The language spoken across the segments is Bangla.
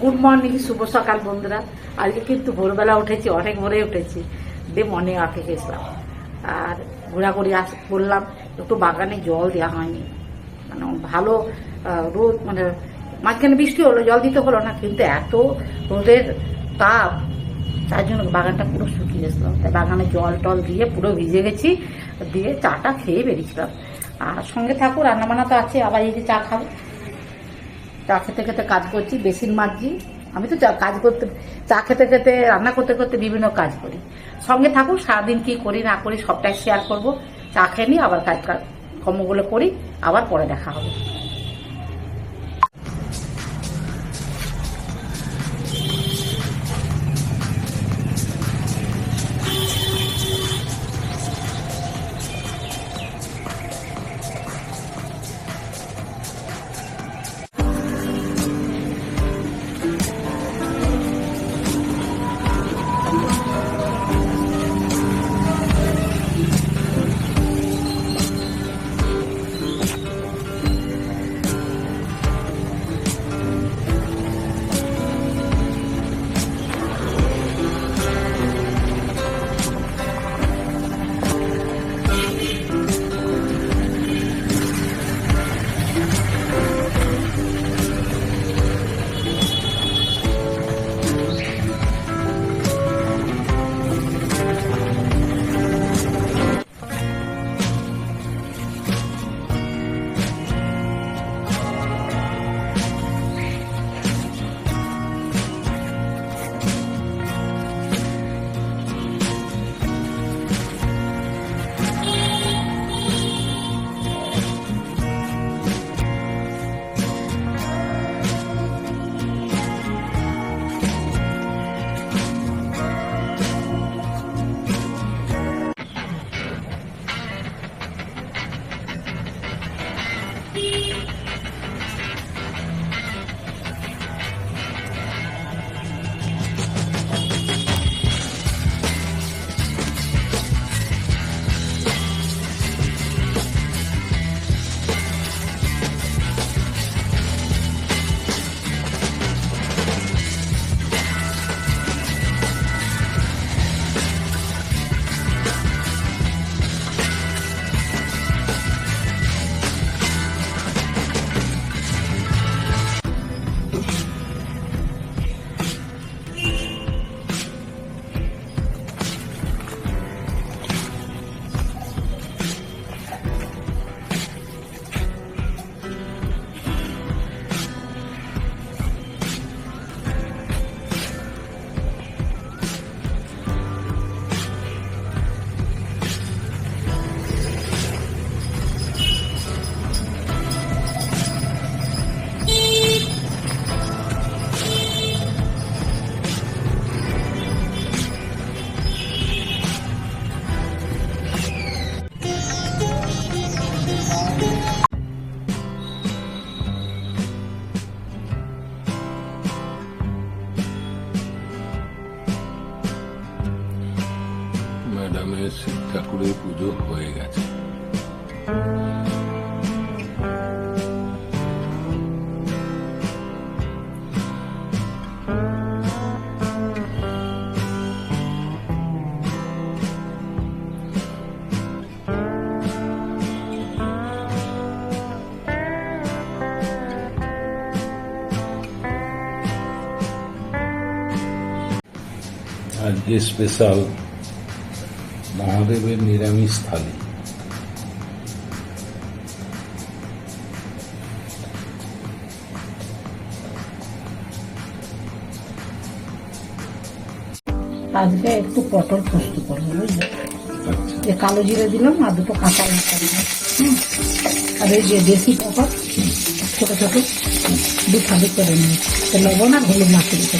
গুড মর্নিং, শুভ সকাল বন্ধুরা। আজকে কিন্তু ভোরবেলা উঠেছি, অনেক ভোরে উঠেছি। দিয়ে মর্নিং ওয়াকে গেছিলাম। আর ঘোরাঘুরি আস করলাম। একটু বাগানে জল দেওয়া হয়নি। মানে ভালো রোদ মানে মাঝখানে বৃষ্টি হলো, জল দিতে হলো না, কিন্তু এত রোদের তাপ, তার জন্য বাগানটা পুরো শুকিয়ে গেছিলাম তাই বাগানে জল টল দিয়ে পুরো ভিজে গেছি, দিয়ে চাটা খেয়ে বেরিয়েছিলাম। আর সঙ্গে থাকো রান্নাবান্না তো আছে, আবার এই যে চা খাব। চা খেতে খেতে কাজ করছি, বেসিন মাজছি আমি তো কাজ করতে, চা খেতে খেতে, রান্না করতে করতে বিভিন্ন কাজ করি। সঙ্গে থাকুক, সারাদিন কি করি, না করি, সবটাই শেয়ার করব। চা খেয়ে নিই আবার কাজ কর্মগুলো করি, আবার পরে দেখা হবে। ম্যাডামের শিব ঠাকুরের পুজো হয়ে গেছে আজকে স্পেশাল মহাদেবের নিরামিষ থালি। আজকে একটু পটল পোস্ত করব বুঝলে? আচ্ছা। যে কালো জিরে দিলাম আর দুটো কাঁচা লঙ্কা দিলাম আর এই যে দেশি পটল ছোট ছোট দু খাদি করে নিই লবণ আর হলুদ মাখিয়ে দিতে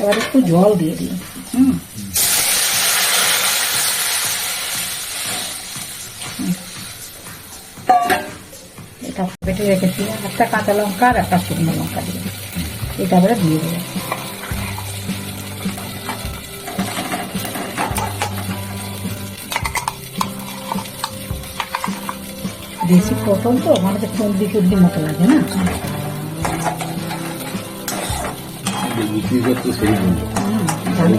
এবার একটু জল দিয়ে দিই। হুম। এটা বেটে রেখেছি একটা কাঁচা লঙ্কা আর একটা শুকনো লঙ্কা দিয়ে এটা আমরা দিয়ে দেবো দেশি পটল তো মানে কুন্দি কুন্দি মতো লাগে না? আমি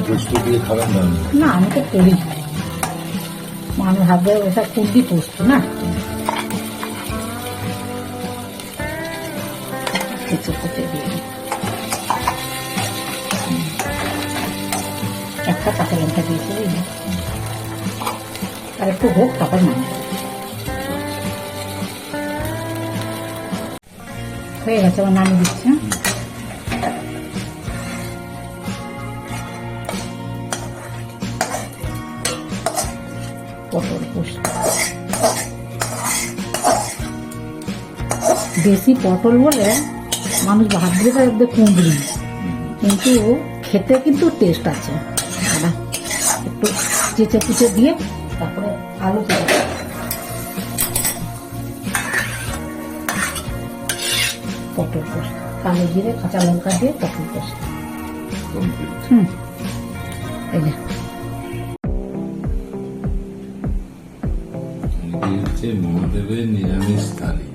না আমি তো করি। মানুষ ভাববে ওটা কুন্দি পোস্ত না। একটা কাঁচা লঙ্কা দিয়েছি আর একটু হোক তারপর নাম হয়ে গেছে আমার নামিয়ে হ্যাঁ? পটল পটল বলে মানুষ ভাবতে পারবে কুঁদরি কিন্তু খেতে কিন্তু টেস্ট আছে। একটু চেঁচে কুচে দিয়ে তারপরে আলু পটল পোস্ত কালো জিরে কাঁচা লঙ্কা দিয়ে পটল পোস্ত হুম। এই যে। হচ্ছে মহাদেবের নিরামিষ থালি।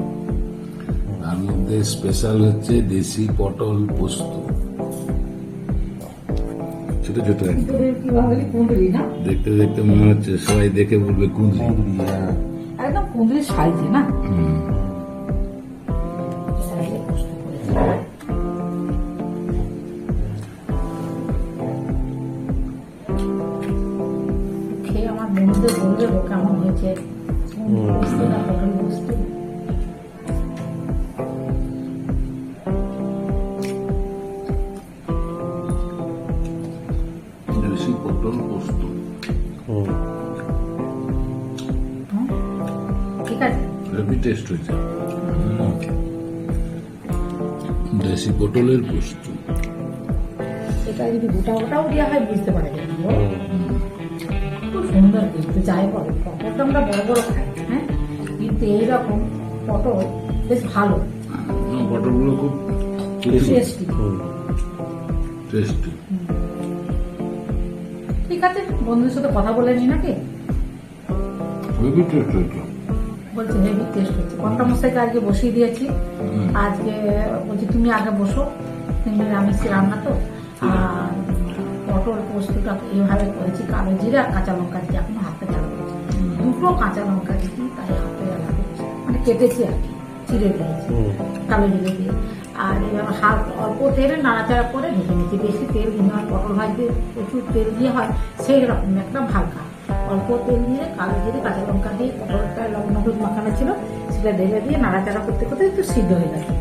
তার মধ্যে স্পেশাল হচ্ছে দেশি পটল পোস্ত। ছোট ছোট। একদম দেখতে দেখতে মনে হচ্ছে সবাই দেখে বলবে কুঁদরি। একদম কুঁদরির সাইজে না? বন্ধুদের বলবে গো কেমন হয়েছে হুম? ঠিক আছে। হেভি টেস্ট হয়েছে। দেশি পটলের পোস্ত এটা যদি গোটা গোটাও দেওয়া হয় বুঝতে পারা যায়। সুন্দর দেখতে যাই বলে। পটলটা আমরা বড় বড় খাই হ্যাঁ? কিন্তু এইরকম পটল বেশ ভালো। পটলগুলো খুব টেস্টি টেস্টি ঠিক আছে বন্ধুদের সাথে কথা বলে নি নাকি? হেভি টেস্ট হয়েছে। বলছে হেভি টেস্ট হচ্ছে মশাইকে আজকে বসিয়ে দিয়েছি। আজকে বলছি তুমি আগে বসো। তুমি নিরামিষ রান্না তো। আর পটল পোস্তটা এইভাবে করেছি কালো জিরা আর কাঁচা লঙ্কা দিয়ে এখন হাতে জ্বালা করছি। দুটো কাঁচা লঙ্কা দিচ্ছি তাই হাতে জ্বালা করছি। মানে কেটেছি আর কি চিড়ে দিয়েছি কালো জিরে দিয়ে। আর এবার হাত অল্প তেলে নাড়াচাড়া করে ভেজে নিচ্ছি বেশি তেল দিন হয় পটল ভাজতে প্রচুর তেল দিয়ে হয় সেই রকম একদম হালকা অল্প তেল দিয়ে কালো জিরে কাঁচা লঙ্কা দিয়ে পটলটা লবণ হলুদ মাখানো ছিল সেটা ঢেলে দিয়ে নাড়াচাড়া করতে করতে একটু সিদ্ধ হয়ে গেছে।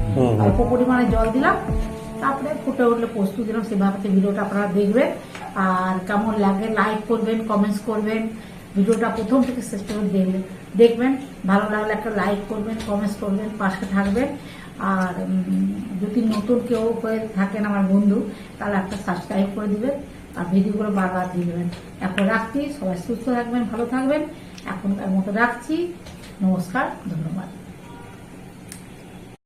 অল্প পরিমাণে জল দিলাম তারপরে ফুটে উঠলে পোস্ত দিলাম সেভাবে ভিডিওটা আপনারা দেখবেন। আর কেমন লাগে লাইক করবেন কমেন্টস করবেন। ভিডিওটা প্রথম থেকে শেষ করে দেখবেন দেখবেন। ভালো লাগলে একটা লাইক করবেন কমেন্টস করবেন, পাশে থাকবেন। আর যদি নতুন কেউ হয়ে থাকেন আমার বন্ধু, তাহলে একটা সাবস্ক্রাইব করে দিবেন আর ভিডিওগুলো বারবার দিবেন। এখন রাখছি, সবাই সুস্থ থাকবেন, ভালো থাকবেন। এখনকার মতো রাখছি। নমস্কার, ধন্যবাদ।